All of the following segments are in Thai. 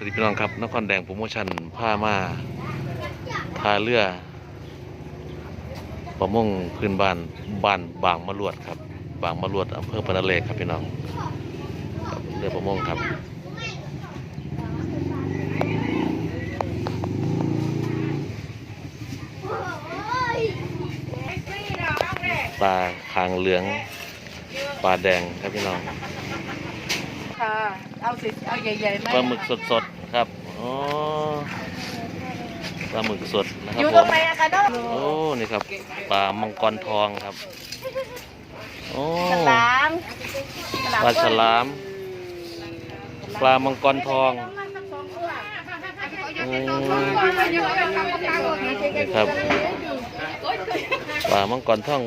สวัสดีพี่น้องครับนครแดงโปรโมชั่นผ้ามาทาเรือประมงพื้นบ้านบ้านบางมะลวดครับ บางมะลวดอำเภอปนาเลครับพี่น้องเรือประมงครับปลาคางเหลืองปลาแดงครับพี่น้อง ค่ะ เอาสิเอาใหญ่ๆไหมปลาหมึกสดๆครับอ๋อปลาหมึกสดนะคอรับยู่ผตรงมไหนอะคะน้องโอ้นี่ครับปลามังกรทองครับโอ้ฉลามปลาฉลาม ปลามังกรทองอืมนี่ครับปลามังกรทอง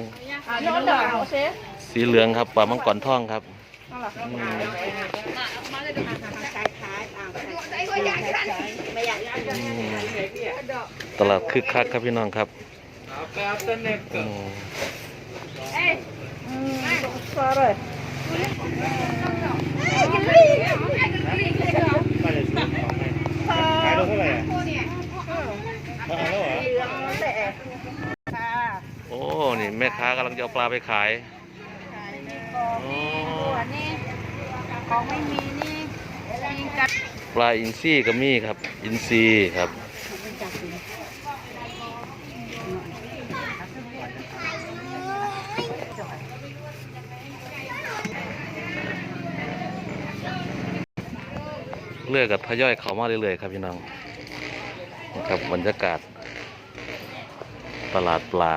โน้ตเอาเซฟสีเหลืองครับปลามังกรทองครับ อืมอืมตลาดคึกคักครับพี่น้องครับอืมซอเลยขายตัวเท่าไหร่อะมาเอาแล้วเหรอเหลืองแต่ค่ะโอ้ นี่แม่ค้ากำลังจะเอาปลาไปขาย อ๋อ ของไม่มีนี่ยิงกันปลาอินทรีก็มีครับ อินทรีครับเรือกับทยอยเขามาเรื่อยๆครับพี่น้องครับบรรยากาศ ตลาดปลา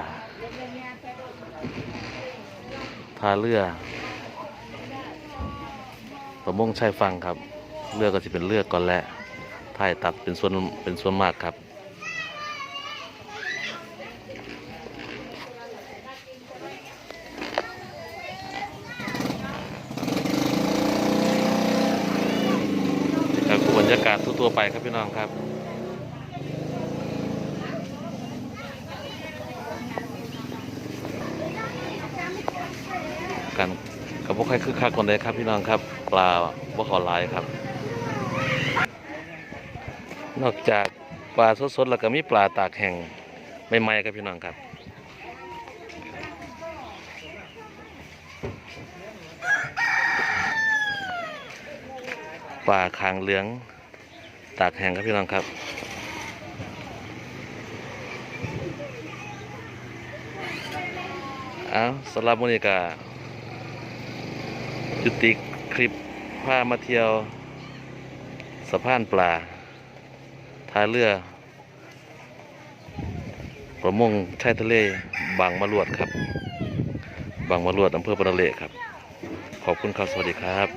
ท่าเรือ ประมงชายฟังครับเรือก็จะเป็นเรือก่อนแหละถ่ายตัดเป็นส่วนเป็นส่วนมากครับบคือบรรยากาศทั่วไปครับพี่น้องครับกัน กับพวกใครคึกคักคนใดครับพี่น้องครับ ปลาบ่ขอลายครับ นอกจากปลาสดๆแล้วก็มีปลาตากแห้งใหม่ๆครับพี่น้องครับปลาคางเหลือง ตากแห้งครับพี่น้องครับเอาสำหรับมื้อนี้ก็ จุติคลิปพามาเที่ยวสะพานปลาท่าเรือ ประมงชายทะเลบางมะลวดครับ บางมะลวดอำเภอปะนเลครับ ขอบคุณครับ สวัสดีครับ